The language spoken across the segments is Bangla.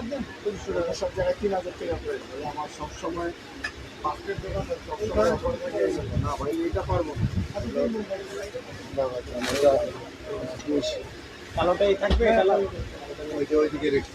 তিনশো টাকা সব জায়গায় তিন হাজার টাকা ভাই আমার সবসময় পাঁচটের দোকান সবসময় না ভাই এটা পারব না। না। ভাই, আমার এটা বেশি।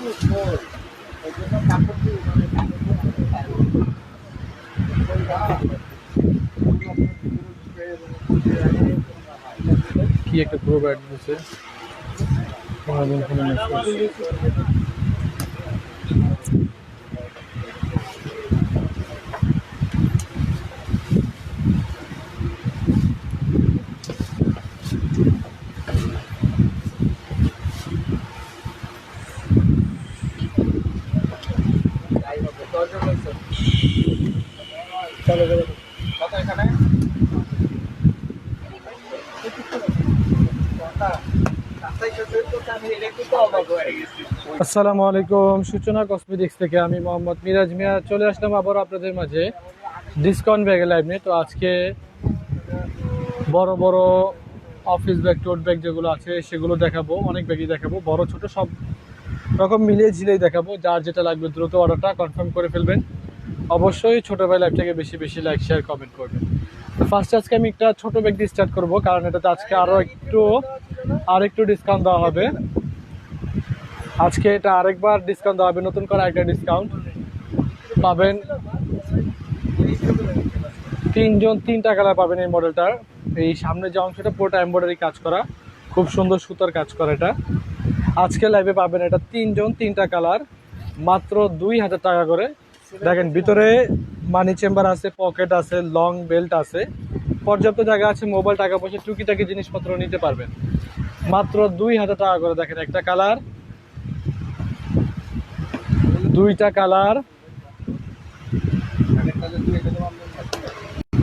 কালো ওইটা ওইদিকে রেখে শুরু করা হ্যাঁ ওকে কি একটা গ্রুপ অ্যাড দিয়েছে আসসালামু আলাইকুম। সূচনা কসমেটিক্স থেকে আমি মোহাম্মদ মিরাজ মিয়া চলে আসলাম আবার আপনাদের মাঝে ডিসকাউন্ট ব্যাগে লাইভ নিয়ে। তো আজকে বড় বড় অফিস ব্যাগ টোট ব্যাগ যেগুলো আছে, সেগুলো দেখাবো, অনেক ব্যাগই দেখাবো। বড়, ছোট সব রকম মিলিয়ে ঝিলেই দেখাবো। যার যেটা লাগবে দ্রুত অর্ডারটা কনফার্ম করে ফেলবেন। অবশ্যই ছোটো ভাই লাইভটাকে বেশি বেশি লাইক শেয়ার কমেন্ট করবেন। ফার্স্ট আজকে আমি একটা ছোটো ব্যাগ দিয়ে স্টার্ট করব, কারণ এটাতে আজকে আরও একটু আর একটু ডিসকাউন্ট দেওয়া হবে। আজকে এটা আরেকবার ডিসকাউন্ট দেওয়া হবে, নতুন করে একটা ডিসকাউন্ট পাবেন তিনজন তিনটা কালার পাবেন এই মডেলটার এই সামনে যে অংশটা, পুরোটা এমব্রয়ডারি কাজ করা। খুব সুন্দর সুতার কাজ করা এটা। আজকে লাইভে পাবেন এটা তিনজন তিনটা কালার মাত্র দুই হাজার টাকা করে। দেখেন, ভিতরে মানি চেম্বার আছে পকেট আছে লং বেল্ট আছে। পর্যাপ্ত জায়গা আছে মোবাইল টাকা পয়সা, টুকিটাকি জিনিসপত্র নিতে পারবেন। মাত্র দুই হাজার টাকা করে দেখেন একটা কালার দুইটা কালার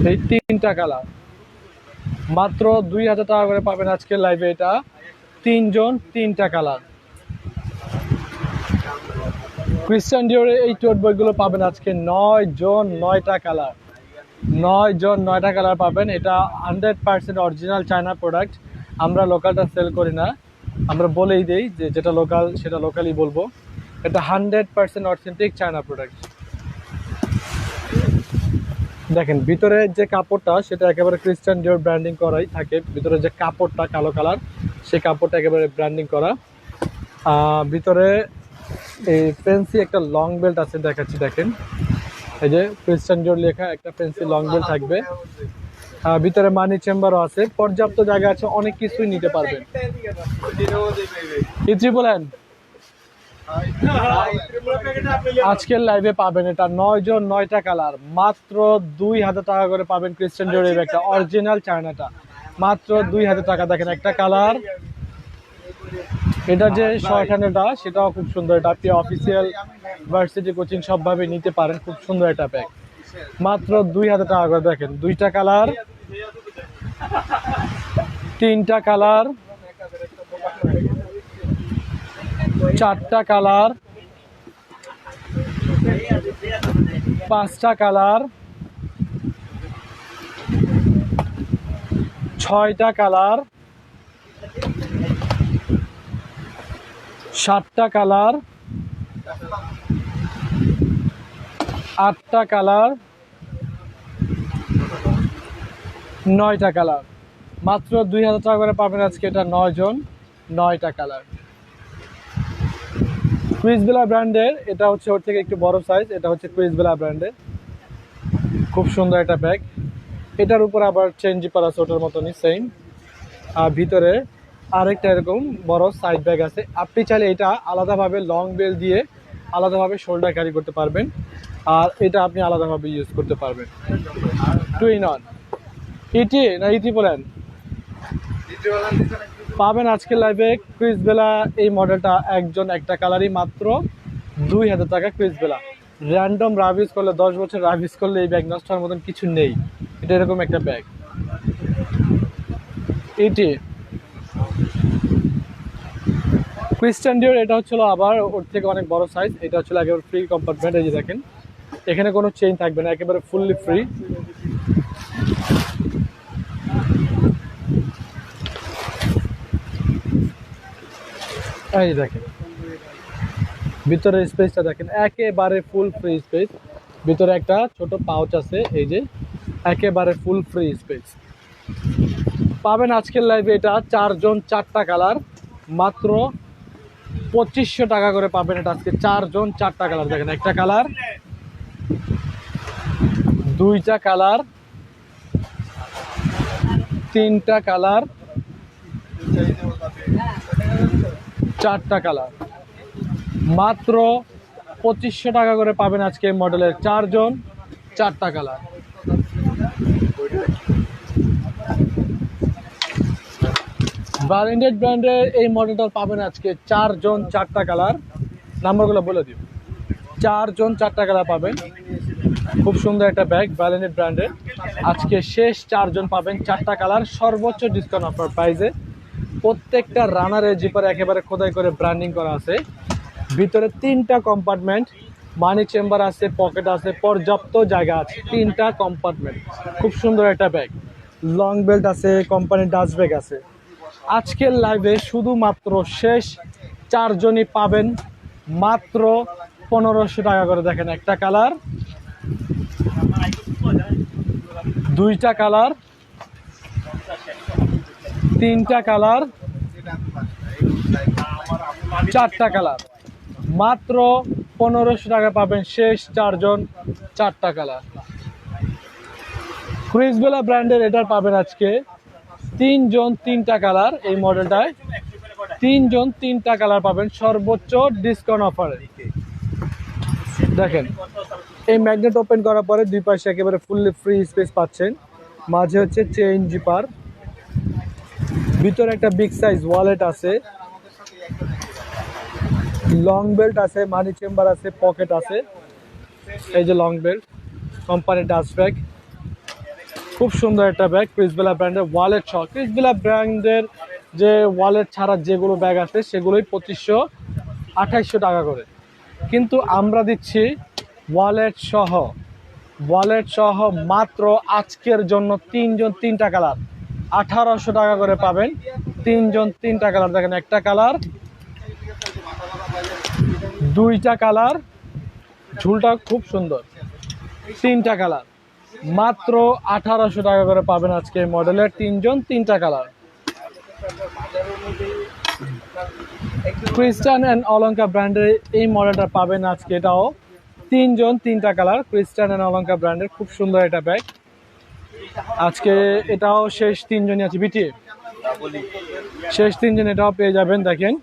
এই তিনটা কালার মাত্র দুই হাজার টাকা করে পাবেন আজকে লাইভে এটা। তিনজন, তিনটা কালার ক্রিশ্চান ডিওরে এই টোট বইগুলো পাবেন আজকে নয় জন নয়টা কালার নয় জন নয়টা কালার পাবেন। এটা hundred percent original China product আমরা লোকালটা সেল করি না। আমরা বলেই দিই যে যেটা লোকাল সেটা লোকালই বলব। এটা hundred percent authentic China product দেখেন, ভিতরে যে কাপড়টা, সেটা একেবারে ক্রিশ্চান ডিওর ব্র্যান্ডিং করাই থাকে। ভিতরে যে কাপড়টা কালো কালার সেই কাপড়টা একেবারে ব্র্যান্ডিং করা। ভিতরে এই ফেন্সি একটা লং বেল্ট আছে, দেখাচ্ছি, দেখেন। এই যে ক্রিশ্চান ডিওর লেখা একটা ফেন্সি লং বেল্ট থাকবে। ভিতরে মানি চেম্বারও আছে। পর্যাপ্ত জায়গা আছে, অনেক কিছুই নিতে পারবেন। ইত্রি বলেন আজকের লাইভে পাবেন এটা নয় জন, নয়টা কালার মাত্র দুই হাজার টাকা করে পাবেন ক্রিশ্চান জোরের একটা অরিজিনাল চায়নাটা। মাত্র দুই হাজার টাকা। দেখেন একটা কালার এটা যে হ্যান্ডেলটা সেটাও খুব সুন্দর। এটা আপনি অফিসিয়াল ভার্সিটি কোচিং সবভাবে নিতে পারেন খুব সুন্দর একটা ব্যাগ মাত্র দুই হাজার টাকা করে দেখেন দুইটা কালার তিনটা কালার চারটা কালার পাঁচটা কালার ছয়টা কালার সাতটা কালার, আটটা কালার, নয়টা কালার। মাত্র দুই হাজার টাকা করে পাবেন আজকে এটা নয় জন, নয়টা কালার। কুইজবেলা ব্র্যান্ডের এটা হচ্ছে ওর থেকে একটু বড় সাইজ এটা হচ্ছে কুইজবেলা ব্র্যান্ডের খুব সুন্দর একটা ব্যাগ এটার উপর আবার চেন জিপার আছে ওটার মতনই সেম আর ভিতরে আরেকটা এরকম বড় সাইড ব্যাগ আছে। আপনি চাইলে এটা আলাদাভাবে লং বেল দিয়ে আলাদাভাবে শোল্ডার ক্যারি করতে পারবেন। আর এটা আপনি আলাদাভাবে ইউজ করতে পারবেন। টু ইন ওয়ান ইটি না ইটি বলেন? পাবেন আজকের লাইভে ক্রিস বেলা এই মডেলটা একজন একটা কালারই মাত্র দুই হাজার টাকা ক্রিস বেলা র্যান্ডম রাভিস করলে, দশ বছর রাভিস করলে এই ব্যাগ নষ্ট হওয়ার মতন কিছু নেই। এটা এরকম একটা ব্যাগ এটি ক্রিস্টান ডিওর এটা হচ্ছিল আবার ওর থেকে অনেক বড় সাইজ এটা হচ্ছিল একেবারে ফ্রি কম্পার্টমেন্ট এই যে দেখেন। এখানে কোনো চেইন থাকবে না, একেবারে ফুললি ফ্রি এই দেখেন। ভিতরে স্পেসটা দেখেন, একেবারে ফুল ফ্রি স্পেস ভিতরে একটা ছোট পাউচ আছে, এই যে, একেবারে ফুল ফ্রি স্পেস পাবেন আজকের লাইভে এটা চারজন চারটা কালার মাত্র পঁচিশশো টাকা করে পাবেন এটা আজকে চারজন চারটা কালার দেখেন একটা কালার দুইটা কালার তিনটা কালার চারটা কালার মাত্র পঁচিশশো টাকা করে পাবেন আজকে মডেলের চারজন চারটা কালার ব্যালেন্ডেড ব্র্যান্ডের এই মডেলটা পাবেন আজকে। চারজন চারটা কালার নাম্বারগুলো বলে দিও। চারজন চারটা কালার পাবেন। খুব সুন্দর একটা ব্যাগ ব্যালেন্ডেড ব্র্যান্ডের আজকে শেষ চারজন পাবেন চারটা কালার সর্বোচ্চ ডিসকাউন্ট অফার প্রাইসে প্রত্যেকটা রানারের জিপারে একেবারে খোদাই করে ব্র্যান্ডিং করা আছে। ভিতরে তিনটা কম্পার্টমেন্ট মানি চেম্বার আছে পকেট আছে, পর্যাপ্ত জায়গা আছে। তিনটা কম্পার্টমেন্ট খুব সুন্দর একটা ব্যাগ লং বেল্ট আছে কোম্পানির ডাস্ট ব্যাগ আছে। আজকের লাইভে শুধুমাত্র শেষ চারজনই পাবেন, মাত্র পনেরোশো টাকা করে দেখেন একটা কালার দুইটা কালার তিনটা কালার চারটা কালার মাত্র পনেরোশো টাকা পাবেন শেষ চারজন, চারটা কালার ক্রিসবেলা ব্র্যান্ডের এটার পাবেন আজকে। তিনজন তিনটা কালার এই মডেলটায়। তিনজন তিনটা কালার পাবেন সর্বোচ্চ ডিসকাউন্ট অফারে দেখেন, এই ম্যাগনেট ওপেন করার পরে দুই পাশে একেবারে ফুললি ফ্রি স্পেস পাচ্ছেন। মাঝে হচ্ছে চেইন জিপার ভিতরে একটা বিগ সাইজ ওয়ালেট আছে। লং বেল্ট আছে মানি চেম্বার আছে পকেট আছে। এই যে লং বেল্ট কোম্পানির ডাস্ট ব্যাগ খুব সুন্দর একটা ব্যাগ ক্রিসবেলা ব্র্যান্ডের ওয়ালেট সহ। ক্রিসবেলা ব্র্যান্ডের যে ওয়ালেট ছাড়া যেগুলো ব্যাগ আছে, সেগুলোই পঁচিশশো আঠাইশশো টাকা করে। কিন্তু আমরা দিচ্ছি ওয়ালেট সহ। ওয়ালেট সহ মাত্র আজকের জন্য তিনজন তিনটা কালার আঠারোশো টাকা করে পাবেন। তিনজন তিনটা কালার দেখেন একটা কালার দুইটা কালার ঝুলটা খুব সুন্দর। তিনটা কালার মাত্র আঠারোশো টাকা করে পাবেন আজকে এই মডেলের তিনজন, তিনটা কালার। ক্রিস্টান অ্যান্ড অলঙ্কা ব্র্যান্ডের এই মডেলটা পাবেন আজকে এটাও। তিনজন, তিনটা কালার। ক্রিস্টান অ্যান্ড অলঙ্কা ব্র্যান্ডের খুব সুন্দর এটা ব্যাগ আজকে এটাও শেষ তিনজনই আছে বিটি শেষ তিনজন এটাও পেয়ে যাবেন, দেখেন।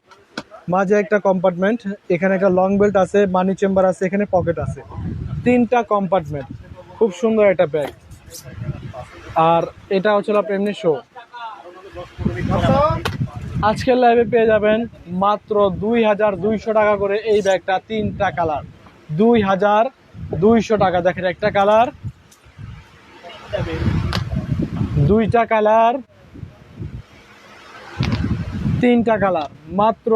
মাঝে একটা কম্পার্টমেন্ট এখানে একটা লং বেল্ট আছে মানি চেম্বার আছে, এখানে পকেট আছে। তিনটা কম্পার্টমেন্ট খুব সুন্দর একটা ব্যাগ আর এটা হচ্ছিল আপনার এমনি শো আজকের লাইভে পেয়ে যাবেন মাত্র দুই হাজার দুইশো টাকা করে এই ব্যাগটা তিনটা কালার দুই হাজার দুইশো টাকা, দেখেন একটা কালার দুইটা কালার তিনটা কালার মাত্র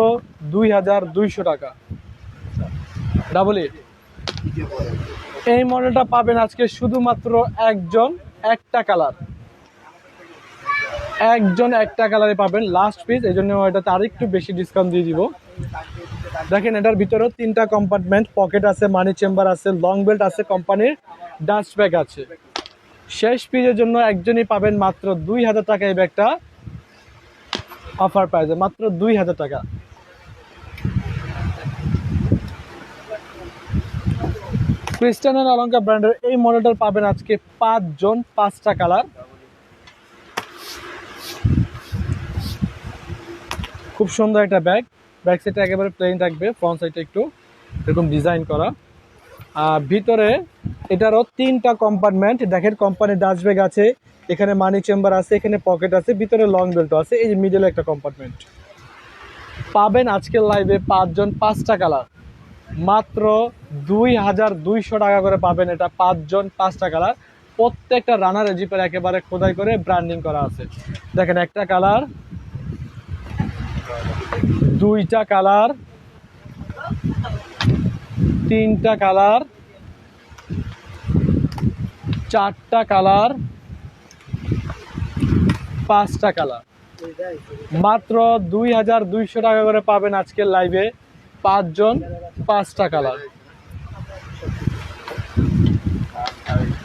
দুই হাজার দুইশো টাকা। ডাবল এইট এই মডেলটা পাবেন আজকে শুধুমাত্র একজন একটা কালার। একজন একটা কালারে পাবেন লাস্ট পিস এই জন্য এটাতে আর একটু বেশি ডিসকাউন্ট দিয়ে দিব। দেখেন এটার ভিতরেও তিনটা কম্পার্টমেন্ট পকেট আছে মানি চেম্বার আছে লং বেল্ট আছে কোম্পানির ডাস্ট ব্যাগ আছে। শেষ পিসের জন্য একজনই পাবেন মাত্র দুই হাজার টাকা এই ব্যাগটা অফার প্রাইসে মাত্র দুই হাজার টাকা। ক্রিস্টান অ্যান্ড অলঙ্কা ব্র্যান্ডের এই মডেলটার পাবেন আজকে পাঁচজন, পাঁচটা কালার। খুব সুন্দর একটা ব্যাগ। ব্যাক সাইডটা একেবারে প্লেন থাকবে ফ্রন্ট সাইডটা একটু এরকম ডিজাইন করা। আর ভিতরে এটারও তিনটা কম্পার্টমেন্ট দেখেন কোম্পানির ডাস্ট ব্যাগ আছে, এখানে মানি চেম্বার আছে, এখানে পকেট আছে, ভিতরে লং বেল্ট আছে, এই যে মিডলে একটা কম্পার্টমেন্ট পাবেন আজকের লাইভে পাঁচজন, পাঁচটা কালার। মাত্র দুই হাজার দুইশো টাকা করে পাবেন এটা পাঁচজন পাঁচটা কালার। প্রত্যেকটা রানার জিপের একেবারে খোদাই করে ব্র্যান্ডিং করা আছে। দেখেন একটা কালার, দুইটা কালার, তিনটা কালার, চারটা কালার, পাঁচটা কালার। মাত্র দুই হাজার দুইশো টাকা করে পাবেন আজকের লাইভে পাঁচজন, পাঁচটা কালার।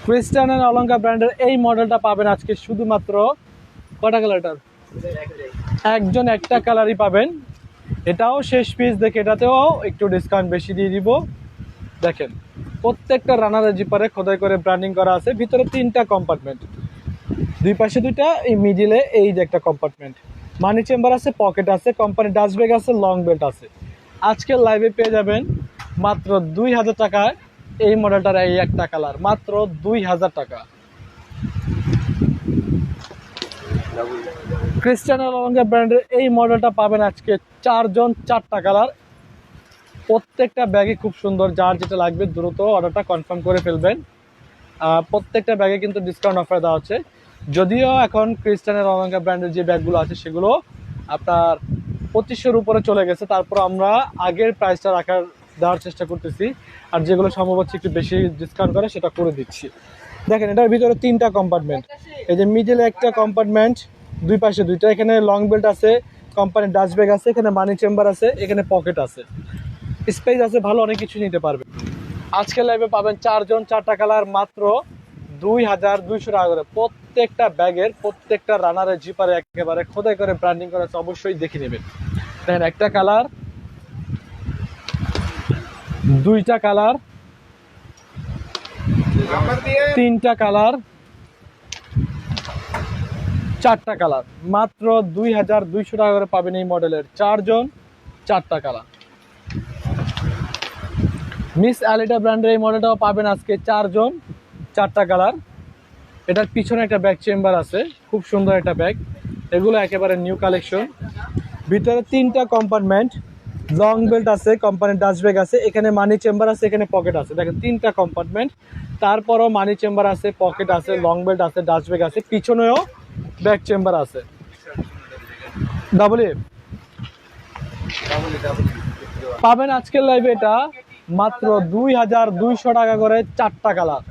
ক্রিস্টান অ্যান্ড অলঙ্কা ব্র্যান্ডের এই মডেলটা পাবেন আজকে শুধুমাত্র কটা কালারটার একজন একটা কালারই পাবেন। এটাও শেষ পিস দেখে এটাতেও একটু ডিসকাউন্ট বেশি দিয়ে দিব। দেখেন, প্রত্যেকটা রানার জিপারে খোদাই করে ব্র্যান্ডিং করা আছে। ভিতরে তিনটা কম্পার্টমেন্ট দুই পাশে দুইটা, এই মিডিলে এই যে একটা কম্পার্টমেন্ট মানি চেম্বার আছে পকেট আছে কোম্পানি ডাস্ট ব্যাগ আছে লং বেল্ট আছে। আজকের লাইভে পেয়ে যাবেন মাত্র দুই হাজার টাকায় এই মডেলটার এই একটা কালার মাত্র দুই হাজার টাকা। ক্রিস্টিয়ানো রোনালদো ব্র্যান্ডের এই মডেলটা পাবেন আজকে চারজন চারটা কালার প্রত্যেকটা ব্যাগে খুব সুন্দর, যার যেটা লাগবে দ্রুত অর্ডারটা কনফার্ম করে ফেলবেন। প্রত্যেকটা ব্যাগে কিন্তু ডিসকাউন্ট অফার দেওয়া হচ্ছে যদিও এখন ক্রিস্টানের রঙা ব্র্যান্ডের যে ব্যাগগুলো আছে সেগুলো আপনার পঁচিশশোর উপরে চলে গেছে, তারপর আমরা আগের প্রাইসটা রাখার, দেওয়ার চেষ্টা করতেছি। আর যেগুলো সম্ভব হচ্ছে একটু বেশি ডিসকাউন্ট করে, সেটা করে দিচ্ছি। দেখেন, এটার ভিতরে তিনটা কম্পার্টমেন্ট এই যে মিডিলে একটা কম্পার্টমেন্ট দুই পাশে দুইটা। এখানে লং বেল্ট আছে কোম্পানির ডাস্ট ব্যাগ আছে, এখানে মানি চেম্বার আছে, এখানে পকেট আছে। স্পেস আছে, ভালো অনেক কিছু নিতে পারবে। আজকের লাইভে পাবেন চারজন, চারটা কালার মাত্র। দুই হাজার দুইশো টাকা করে। প্রত্যেকটা ব্যাগের, প্রত্যেকটা রানারের জিপারে একেবারে খোদাই করে ব্র্যান্ডিং করা আছে, অবশ্যই দেখে নেবেন। দেখেন, একটা কালার দুইটা কালার তিনটা কালার চারটা কালার মাত্র দুই হাজার দুইশো টাকা করে পাবেন এই মডেলের চারজন, চারটা কালার মিস অ্যালিটা ব্র্যান্ডের এই মডেলটাও পাবেন আজকে চারজন। চারটা কালার। এটার পিছনে একটা ব্যাগ চেম্বার আছে, খুব সুন্দর একটা ব্যাগ। এগুলো একেবারে নিউ কালেকশন। ভিতরে তিনটা কম্পার্টমেন্ট, লং বেল্ট আছে, কোম্পানির ডাস্ট ব্যাগ আছে, এখানে মানি চেম্বার আছে, এখানে পকেট আছে। দেখেন, তিনটা কম্পার্টমেন্ট। তারপরও মানি চেম্বার আছে, পকেট আছে, লং বেল্ট আছে ডাস্ট ব্যাগ আছে, পিছনেও ব্যাগ চেম্বার আছে। ডাবল পাবেন আজকের লাইভে এটা মাত্র দুই হাজার দুইশো টাকা করে চারটা কালার।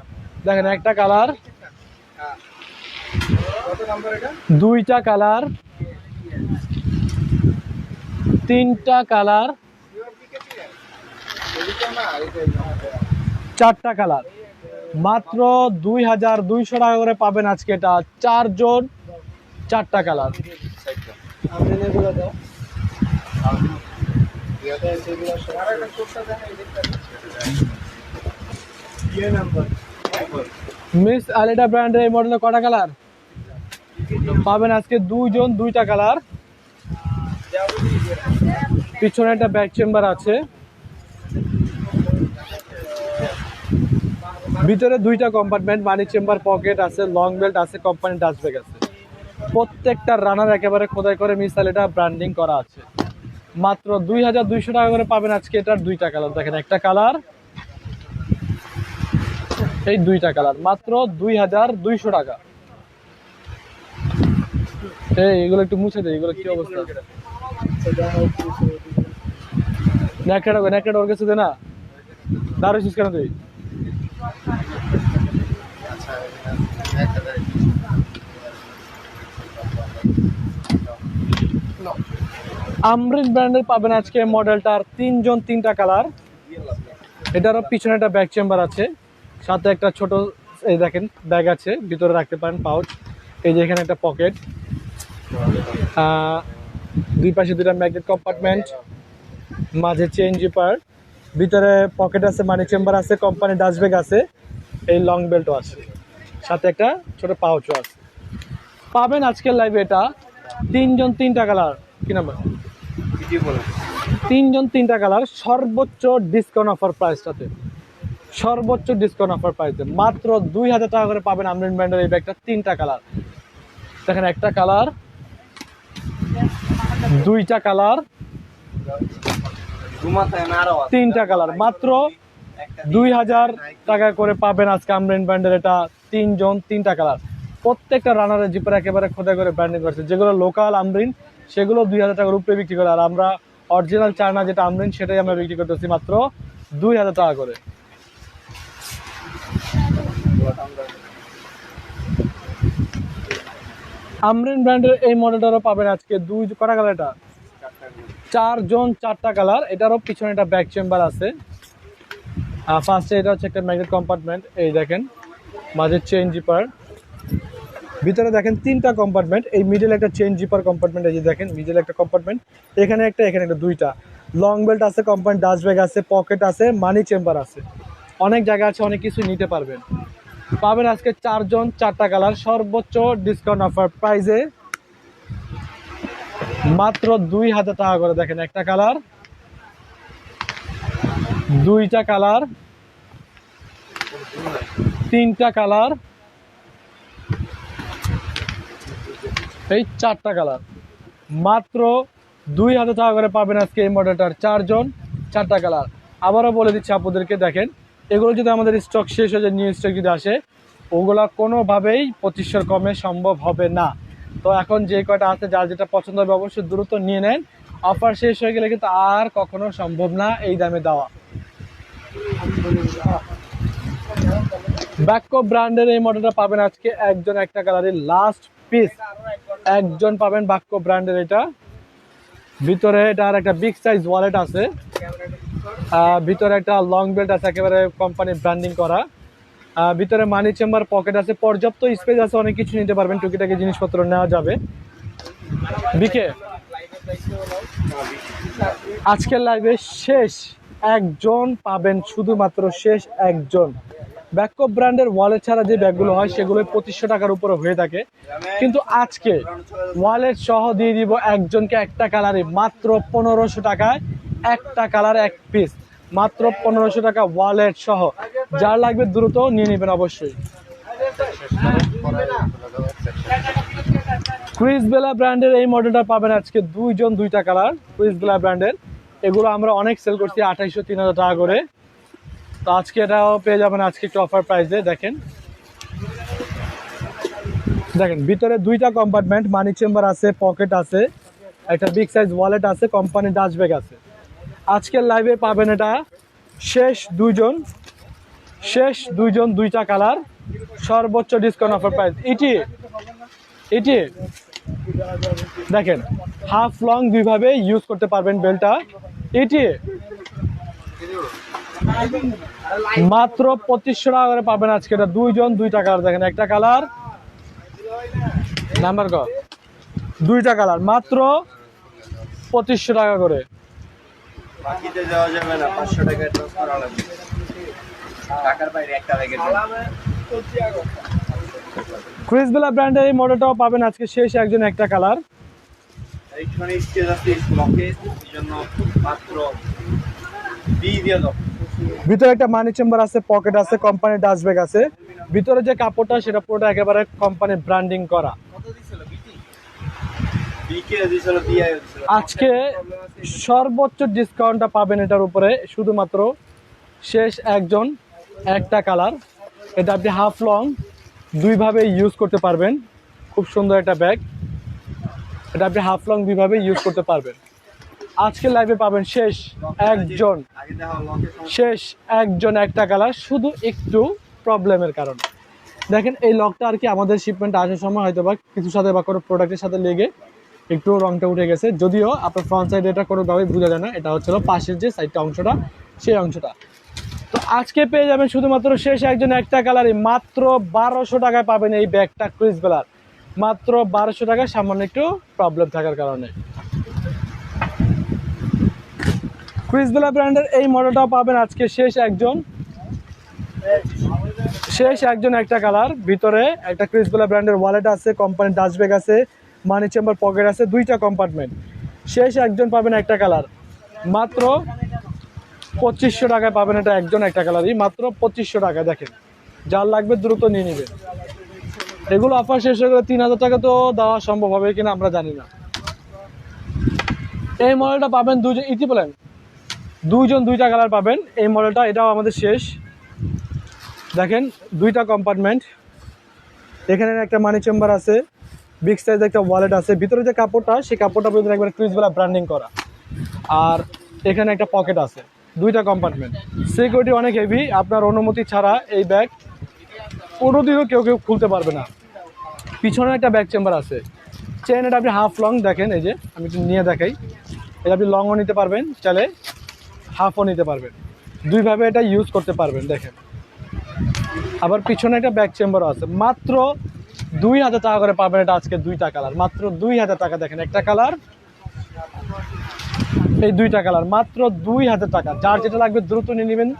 দেখেন একটা কালার। দুইটা কালার। তিনটা কালার। চারটা কালার। মাত্র দুই হাজার দুইশো টাকা করে পাবেন আজকে এটা। চারজন চারটা কালার। মিস আলিটা ব্র্যান্ডের এই মডেলের কটা কালার? পাবেন আজকে দুইজন, দুইটা কালার। পিছনে একটা ব্যাক চেম্বার আছে। ভিতরে দুইটা কম্পার্টমেন্ট মানি চেম্বার পকেট আছে লং বেল্ট আছে কোম্পানি ডাস্ট ব্যাগ আছে। প্রত্যেকটা রানার একেবারে খোদাই করে মিসাল এটা ব্র্যান্ডিং করা আছে। মাত্র দুই হাজার দুইশো টাকা করে পাবেন আজকে এটার দুইটা কালার। দেখেন একটা কালার এই দুইটা কালার, মাত্র দুই হাজার দুইশো টাকা। এগুলো একটু মুছে দেয় এগুলো কি অবস্থা? ন্যাকড়া ওর কাছে দে না। কেন পাবেন আজকে মডেলটার তিনজন তিনটা কালার। এটারও পিছনে একটা ব্যাক চেম্বার আছে। সাথে একটা ছোট এই দেখেন ব্যাগ আছে ভিতরে রাখতে পারেন পাউচ। এই যে এখানে একটা পকেট। দুই পাশে দুটা ম্যাগনেট কম্পার্টমেন্ট মাঝে চেন জিপার ভিতরে পকেট আছে মানি চেম্বার আছে কোম্পানি ডাস্ট ব্যাগ আছে এই লং বেল্টও আছে। সাথে একটা ছোট পাউচও আছে। পাবেন আজকের লাইভে এটা তিনজন তিনটা কালার। কি নাম্বার? তিনজন তিনটা কালার সর্বোচ্চ ডিসকাউন্ট অফার প্রাইসটাতে সর্বোচ্চ ডিসকাউন্ট অফার প্রাইসে মাত্র দুই হাজার টাকা করে পাবেন আমরিন ব্র্যান্ডের এই ব্যাগটা তিনটা কালার দেখেন একটা কালার দুইটা কালার। তিনটা কালার মাত্র দুই হাজার টাকা করে পাবেন আজকে আমরিন ব্র্যান্ডের এটা তিনজন, তিনটা কালার প্রত্যেকটা রানারের জিপের একেবারে খোদাই করে ব্র্যান্ডিং করছে যেগুলো লোকাল আমরিন সেগুলো দুই হাজার টাকার উপরে বিক্রি করে। আর আমরা অরিজিনাল চায়না যেটা আমরিন সেটাই আমরা বিক্রি করতেছি মাত্র দুই হাজার টাকা করে। আমরিন ব্র্যান্ডের এই মডেলটারও পাবেন আজকে দুই কটা কালার এটা? চারজন চারটা কালার এটারও পিছনে একটা ব্যাক চেম্বার আছে। আর ফার্স্টে এটা হচ্ছে একটা ম্যাগনেট কম্পার্টমেন্ট এই দেখেন, মাঝে চেন জিপার ভিতরে দেখেন তিনটা কম্পার্টমেন্ট এই মিডল একটা চেন জিপার কম্পার্টমেন্ট এই যে দেখেন মিডল একটা কম্পার্টমেন্ট এখানে একটা এখানে একটা, দুইটা। লং বেল্ট আছে কম্পার্ট ডাস্ট ব্যাগ আছে পকেট আছে মানি চেম্বার আছে। অনেক জায়গা আছে, অনেক কিছু নিতে পারবেন। পাবেন আজকে চারজন চারটা কালার, সর্বোচ্চ ডিসকাউন্ট অফার প্রাইজে মাত্র দুই হাজার টাকা করে দেখেন একটা কালার, দুইটা কালার, তিনটা কালার, এই চারটা কালার। মাত্র দুই হাজার টাকা করে পাবেন আজকে এই মডেলটার চারজন চারটা কালার। আবারও বলে দিচ্ছি আপনাদেরকে, দেখেন এগুলো যদি আমাদের স্টক শেষ হয়ে যায় নিউ স্টক যদি আসে, ওগুলা কোনোভাবেই পঁচিশশোর কমে সম্ভব হবে না। তো এখন যে কয়টা আছে, যার যেটা পছন্দ হবে অবশ্যই দ্রুত নিয়ে নেন। অফার শেষ হয়ে গেলে কিন্তু আর কখনো সম্ভব না এই দামে দেওয়া। ব্যাকো ব্র্যান্ডের এই মডেলটা পাবেন আজকে একজন একটা কালারের লাস্ট পিস একজন পাবেন বাক্য ব্র্যান্ডের এটা। ভিতরে এটা আর একটা বিগ সাইজ ওয়ালেট আছে। ভিতরে একটা লং বেল্ট আছে, একেবারে কোম্পানির ব্র্যান্ডিং করা। ভিতরে মানি চেম্বার পকেট আছে, পর্যাপ্ত স্পেস আছে, অনেক কিছু নিতে পারবেন, টুকিটাকি জিনিসপত্র নেওয়া যাবে। বিকে আজকের লাইভে শেষ একজন পাবেন, শুধুমাত্র শেষ একজন। ব্যাকঅপ ব্র্যান্ডের ওয়ালেট ছাড়া যে ব্যাগগুলো হয়, সেগুলো পঁচিশশো টাকার উপরে হয়ে থাকে। কিন্তু আজকে ওয়ালেট সহ দিয়ে দিব একজনকে একটা কালারে মাত্র পনেরোশো টাকায়। একটা কালার, এক পিস মাত্র পনেরোশো টাকা ওয়ালেট সহ। যার লাগবে দ্রুত নিয়ে নেবেন অবশ্যই। ক্রিস বেলা ব্র্যান্ডের এই মডেলটা পাবেন আজকে দুইজন, দুইটা কালার ক্রিস বেলা ব্র্যান্ডের এগুলো আমরা অনেক সেল করছি, আঠাইশো, তিন হাজার টাকা করে। তো আজকে এটাও পেয়ে যাবেন আজকে একটু অফার প্রাইসে দেখেন। দেখেন, ভিতরে দুইটা কম্পার্টমেন্ট মানি চেম্বার আছে পকেট আছে, একটা বিগ সাইজ ওয়ালেট আছে কোম্পানি ডাস্ট ব্যাগ আছে। আজকের লাইভে পাবেন এটা শেষ দুইজন শেষ দুইজন দুইটা কালার সর্বোচ্চ ডিসকাউন্ট অফার প্রাইস ইটি এটি, দেখেন হাফ লং দুইভাবে ইউজ করতে পারবেন বেলটা এটি মাত্র পঁচিশশো টাকা করে পাবেন আজকে। এটা দুইজন দুইটা কালার দেখেন, একটা কালার নাম্বার ক দুইটা কালার মাত্র পঁচিশশো টাকা করে। বাকিতে যাওয়া যাবে না পাঁচশো টাকা অ্যাডভান্স করা লাগবে। টাকার বাইরে একটা ক্রিসবেলা ব্র্যান্ডের এই মডেলটাও পাবেন আজকে শেষ একজন একটা কালার এইখানে স্টেজ আছে ব্লকে জন্য মাত্র দিয়ে দিয়ে দাও। ভিতরে একটা মানি চেম্বার আছে পকেট আছে কোম্পানির ডাস্ট ব্যাগ আছে। ভিতরে যে কাপড়টা সেটা পুরোটা একেবারে কোম্পানি ব্র্যান্ডিং করা। কত দিছিল বিটি বিকে দিছিল দিয়ে দিছিল আজকে সর্বোচ্চ ডিসকাউন্টটা পাবেন এটার উপরে শুধুমাত্র শেষ একজন, একটা কালার এটা আপনি হাফ লং দুইভাবে ইউজ করতে পারবেন। খুব সুন্দর একটা ব্যাগ এটা আপনি হাফ লং দুইভাবে ইউজ করতে পারবেন। আজকে লাইভে পাবেন শেষ একজন। শেষ একজন, একটা কালার শুধু একটু প্রবলেমের কারণে। দেখেন, এই লকটা আর কি আমাদের শিপমেন্ট আসার সময় হয়তো বা কিছুর সাথে বা কোনো প্রোডাক্টের সাথে লেগে একটু রংটা উঠে গেছে। যদিও আপনার ফ্রন্ট সাইডে এটা কোনোভাবেই বোঝা যায় না, এটা হচ্ছিল পাশের যে সাইডটা অংশটা, সেই অংশটা। তো আজকে পেয়ে যাবেন শুধুমাত্র শেষ একজন একটা কালারই মাত্র বারোশো টাকায় পাবেন এই ব্যাগটা ক্রিস বেলার মাত্র বারোশো টাকা সামান্য একটু প্রবলেম থাকার কারণে। ক্রিসবেলা ব্র্যান্ডের এই মডেলটাও পাবেন আজকে শেষ একজন। শেষ একজন একটা কালার ভিতরে একটা ক্রিসবেলা ব্র্যান্ডের ওয়ালেট আছে কোম্পানির ডাস্ট ব্যাগ আছে মানি চেম্বার পকেট আছে, দুইটা কম্পার্টমেন্ট শেষ একজন পাবেন একটা কালার মাত্র পঁচিশশো টাকায় পাবেন এটা একজন একটা কালারই মাত্র পঁচিশশো টাকা, দেখেন। যার লাগবে দ্রুত নিয়ে নেবেন। এগুলো অফার শেষ হয়ে গেলে তিন হাজার টাকা তো দেওয়া সম্ভব হবে কিনা আমরা জানি না। এই মডেলটা পাবেন দুজন ইতি বলেন, দুইজন দুইটা কালার পাবেন। এই মডেলটা এটাও আমাদের শেষ। দেখেন, দুইটা কম্পার্টমেন্ট এখানে একটা মানি চেম্বার আছে। বিগ সাইজ একটা ওয়ালেট আছে। ভিতরে যে কাপড়টা, সেই কাপড়টা পর্যন্ত একবার ক্রিজবেলা ব্র্যান্ডিং করা। আর এখানে একটা পকেট আছে, দুইটা কম্পার্টমেন্ট সিকিউরিটি অনেক হেভি আপনার অনুমতি ছাড়া এই ব্যাগ কোনোদিনও কেউ কেউ খুলতে পারবে না। পিছনে একটা ব্যাক চেম্বার আছে। চেন এটা আপনি হাফ লং দেখেন, এই যে আমি একটু নিয়ে দেখাই। এটা আপনি লংও নিতে পারবেন চালে হাফও নিতে পারবেন। দুইভাবে এটা ইউজ করতে পারবেন, দেখেন। আবার পিছনে একটা ব্যাক চেম্বারও আছে। মাত্র দুই হাজার টাকা করে পাবেন এটা আজকে দুইটা কালার। মাত্র দুই হাজার টাকা দেখেন, একটা কালার, এই দুইটা কালার। মাত্র দুই হাজার টাকা। যার যেটা লাগবে দ্রুত নিয়ে নেবেন।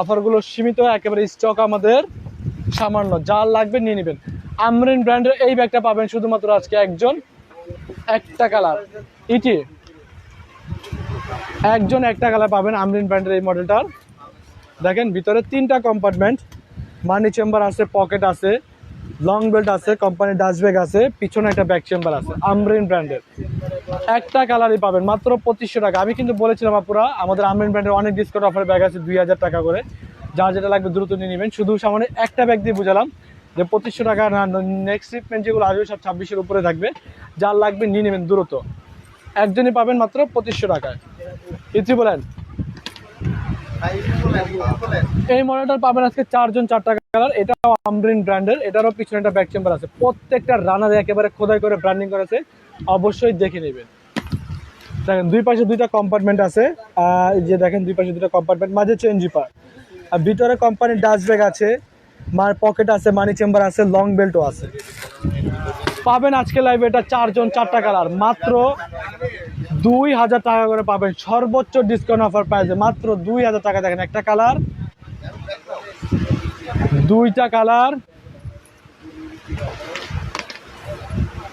অফারগুলো সীমিত, একেবারে স্টক আমাদের সামান্য। যার লাগবে নিয়ে নেবেন। আমরিন ব্র্যান্ডের এই ব্যাগটা পাবেন শুধুমাত্র আজকে একজন, একটা কালার। ইটি, একজন একটা কালার পাবেন আমরিন ব্র্যান্ডের এই মডেলটার। দেখেন, ভিতরে তিনটা কম্পার্টমেন্ট মানি চেম্বার আছে পকেট আছে। লং বেল্ট আছে কোম্পানির ডাস্ট ব্যাগ আছে, পিছনে একটা ব্যাক চেম্বার আছে আমরিন ব্র্যান্ডের একটা কালারই পাবেন, মাত্র পঁচিশশো টাকা। আমি কিন্তু বলেছিলাম আপুরা, আমাদের আমরিন ব্র্যান্ডের অনেক ডিসকাউন্ট অফার ব্যাগ আছে, দুই হাজার টাকা করে। যার যেটা লাগবে দ্রুত নিয়ে নেবেন। শুধু সামনে একটা ব্যাগ দিয়ে বুঝালাম যে পঁচিশশো টাকা না নেক্সট শিপমেন্ট যেগুলো আসবে, সব ছাব্বিশের উপরে থাকবে। যার লাগবে নিয়ে নেবেন দ্রুত। একজনই পাবেন মাত্র পঁচিশশো টাকায়। ইত্রি বলেন এই মডেলটার পাবেন আজকে চারজন চারটা কালার এটাও আমরিন ব্র্যান্ডের এটারও পিছনে একটা ব্যাক চেম্বার আছে। প্রত্যেকটা রানার একেবারে খোদাই করে ব্র্যান্ডিং করেছে অবশ্যই দেখে নেবেন। দেখেন, দুই পাশে দুইটা কম্পার্টমেন্ট আছে। যে দেখেন, দুই পাশে দুইটা কম্পার্টমেন্ট মাঝে চেন জিপার আর ভিতরে কোম্পানির ডাস্ট ব্যাগ আছে, মার পকেট আছে মানি চেম্বার আছে লং বেল্টও আছে। পাবেন আজকে লাইভে এটা চারজন, চারটা কালার মাত্র দুই হাজার টাকা করে পাবেন। সর্বোচ্চ ডিসকাউন্ট অফার প্রাইসে মাত্র দুই হাজার টাকা। দেখেন একটা কালার দুইটা কালার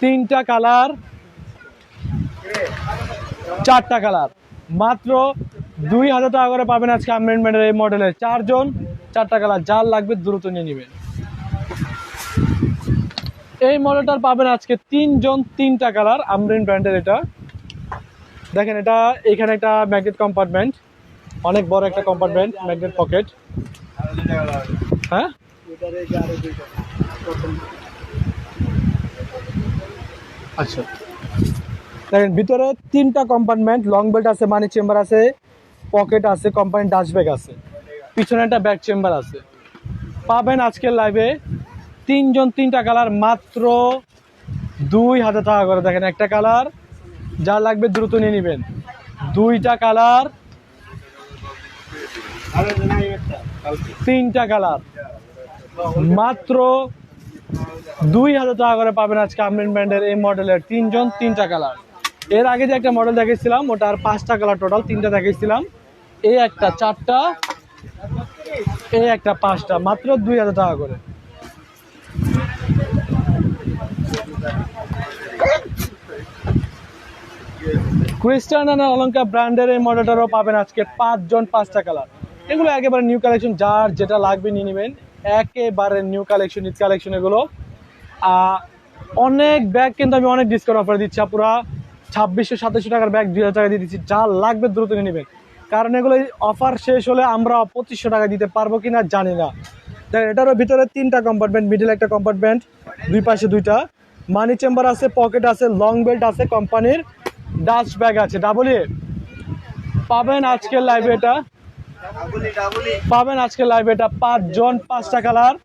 তিনটা কালার চারটা কালার মাত্র দুই হাজার টাকা করে পাবেন আজকে আমরেন্টমেন্টের এই মডেলের চারজন, চারটা কালার যার লাগবে দ্রুত নিয়ে নেবেন। এই মডেলটার পাবেন আজকে তিনজন তিনটা কালার আমরিন ব্র্যান্ডের এটা। দেখেন এটা, এখানে একটা ম্যাগনেট কম্পার্টমেন্ট অনেক বড় একটা কম্পার্টমেন্ট ম্যাগনেট পকেট হ্যাঁ? আচ্ছা। দেখেন, ভিতরে তিনটা কম্পার্টমেন্ট লং বেল্ট আছে মানি চেম্বার আছে পকেট আছে কোম্পানির ডাস্ট ব্যাগ আছে। পিছনে একটা ব্যাক চেম্বার আছে। পাবেন আজকের লাইভে তিনজন তিনটা কালার মাত্র দুই হাজার টাকা করে। দেখেন একটা কালার, যা লাগবে দ্রুত নিয়ে নেবেন। দুইটা কালার, তিনটা কালার। মাত্র দুই হাজার টাকা করে পাবেন আজকে আমরিন ব্র্যান্ডের এই মডেলের তিনজন তিনটা কালার। এর আগে যে একটা মডেল দেখেছিলাম ওটার পাঁচটা কালার টোটাল তিনটা দেখেছিলাম এই একটা চারটা, এই একটা পাঁচটা, মাত্র দুই হাজার টাকা করে। ক্রিস্টান অ্যান্ড অলঙ্কা ব্র্যান্ডের এই মডেলটারও পাবেন আজকে পাঁচজন পাঁচটা কালার এগুলো একেবারে নিউ কালেকশন যার যেটা লাগবে নিয়ে নেবেন। একেবারে নিউ কালেকশন ঈদ কালেকশন এগুলো। অনেক ব্যাগ কিন্তু আমি অনেক ডিসকাউন্ট অফার দিচ্ছি পুরা ছাব্বিশশো, সাতাশশো টাকার ব্যাগ দুই হাজার টাকা দিয়ে দিচ্ছি। যা লাগবে দ্রুত নিয়ে নেবেন। কারণ এগুলো অফার শেষ হলে আমরা পঁচিশশো টাকা দিতে পারব কি না জানি না। দেখেন এটারও ভিতরে তিনটা কম্পার্টমেন্ট মিডিল একটা কম্পার্টমেন্ট দুই পাশে দুইটা। মানি চেম্বার আছে পকেট আছে লং বেল্ট আছে কোম্পানির ডাস্ট ব্যাগ আছে ডাবল এ পাবেন আজকের লাইভে এটা। পাবেন আজকের লাইভে এটা পাঁচজন, পাঁচটা কালার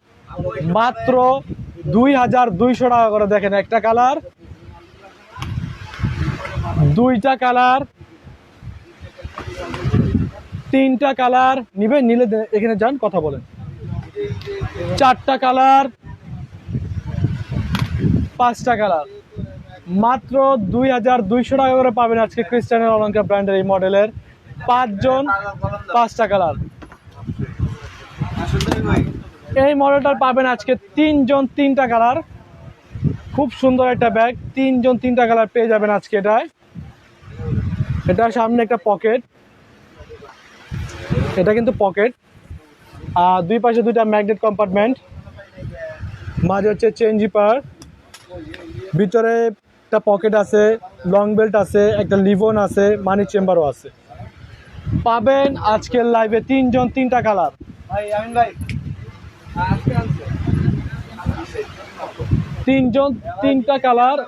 মাত্র দুই হাজার দুইশো টাকা করে দেখেন একটা কালার দুইটা কালার তিনটা কালার নিবেন, নিলে এখানে যান, কথা বলেন। চারটা কালার পাঁচটা কালার মাত্র দুই হাজার দুইশো টাকা করে পাবেন আজকে ক্রিস্টানের অলঙ্কার ব্র্যান্ডের এই মডেলের পাঁচজন পাঁচটা কালার। এই মডেলটার পাবেন আজকে তিনজন তিনটা কালার। খুব সুন্দর একটা ব্যাগ, তিনজন তিনটা কালার পেয়ে যাবেন আজকে এটায়। এটা সামনে একটা পকেট। এটা কিন্তু পকেট। আর দুই পাশে দুইটা ম্যাগনেট কম্পার্টমেন্ট। মাঝে হচ্ছে চেন জিপার। ভিতরে একটা পকেট আছে লং বেল্ট আছে একটা লিভন আছে মানি চেম্বারও আছে। পাবেন আজকের লাইভে তিনজন তিনটা কালার তিনজন তিনটা কালার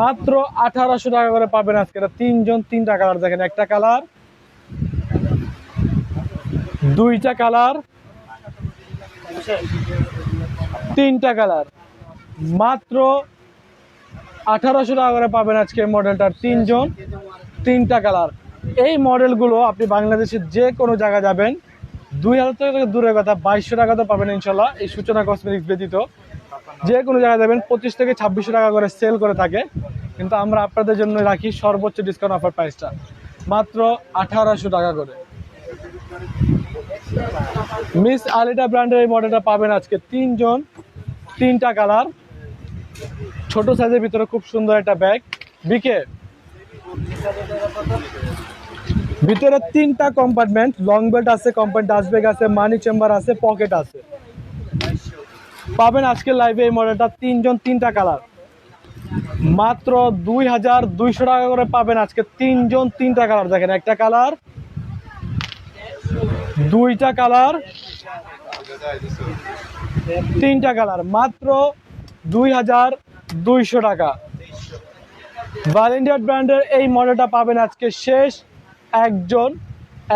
মাত্র আঠারোশো টাকা করে পাবেন আজকে। তিনজন তিনটা কালার দেখেন। একটা কালার দুইটা কালার তিনটা কালার মাত্র আঠারোশো টাকা করে পাবেন আজকে এই মডেলটার তিনজন, তিনটা কালার। এই মডেলগুলো আপনি বাংলাদেশের যে কোনো জায়গায় যাবেন, দুই হাজার টাকা থেকে দূরের কথা, বাইশশো টাকা তো পাবেন ইনশাল্লাহ, এই সূচনা কসমেটিক্স ব্যতীত। যে কোনো জায়গায় যাবেন, পঁচিশ থেকে ছাব্বিশশো টাকা করে সেল করে থাকে। কিন্তু আমরা আপনাদের জন্য রাখি সর্বোচ্চ ডিসকাউন্ট অফার প্রাইসটা মাত্র আঠারোশো টাকা করে। মিস আলিটা ব্র্যান্ডের এই মডেলটা পাবেন আজকে তিনজন, তিনটা কালার। ছোট সাইজের ভিতরে খুব সুন্দর একটা ব্যাগ। বিকে? ভিতরে তিনটা কম্পার্টমেন্ট লং বেল্ট আছে কম্পার্ট ডাস্ট ব্যাগ আছে মানি চেম্বার আছে পকেট আছে। পাবেন আজকে লাইভে এই মডেলটা তিনজন তিনটা কালার মাত্র দুই হাজার দুইশো টাকা করে পাবেন আজকে তিনজন তিনটা কালার দেখেন একটা কালার দুইটা কালার তিনটা কালার মাত্র দুই হাজার দুইশো টাকা। ভ্যালেন্টিয়ার ব্র্যান্ডের এই মডেলটা পাবেন আজকে শেষ একজন,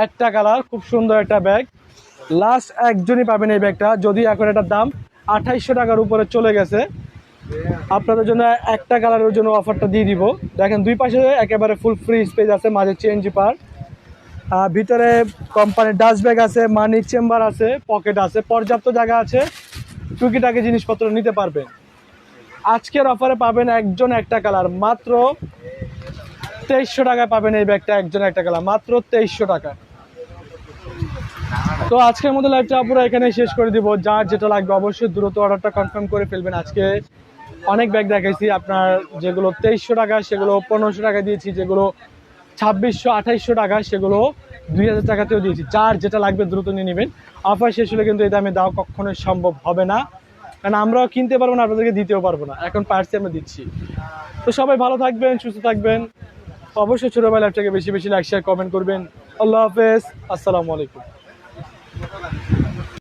একটা কালার খুব সুন্দর একটা ব্যাগ লাস্ট একজনই পাবেন এই ব্যাগটা যদি এখন এটার দাম আঠাইশশো টাকার উপরে চলে গেছে, আপনাদের জন্য একটা কালারের জন্য অফারটা দিয়ে দিব। দেখেন দুই পাশে একেবারে ফুল ফ্রি স্পেস আছে, মাঝে চেঞ্জ পার। ভিতরে কোম্পানির ডাস্ট ব্যাগ আছে মানি চেম্বার আছে পকেট আছে, পর্যাপ্ত জায়গা আছে, টুকিটাকি জিনিসপত্র নিতে পারবেন। আজকের অফারে পাবেন একজন একটা কালার মাত্র তেইশশো টাকায় পাবেন এই ব্যাগটা একজন একটা কালার মাত্র তেইশশো টাকা। তো আজকের মতো লাইভটা পুরো এখানে শেষ করে দিব। যার যেটা লাগবে অবশ্যই দ্রুত অর্ডারটা কনফার্ম করে ফেলবেন। আজকে অনেক ব্যাগ দেখাইছি আপনার, যেগুলো তেইশশো টাকা, সেগুলো পনেরোশো টাকা দিয়েছি, যেগুলো ছাব্বিশশো, আঠাইশশো টাকা, সেগুলো দুই হাজার টাকাতেও দিয়েছি। যার যেটা লাগবে দ্রুত নিয়ে নেবেন। অফার শেষ হলে কিন্তু এই দামে দাও কখনোই সম্ভব হবে না। কারণ আমরাও কিনতে পারব না, আপনাদেরকে দিতেও পারব না। এখন পার্সি আমরা দিচ্ছি। তো সবাই ভালো থাকবেন, সুস্থ থাকবেন। অবশ্যই ছোটোবেলা একটাকে বেশি বেশি লাইক শেয়ার কমেন্ট করবেন। আল্লাহ হাফেজ, আসসালামু আলাইকুম।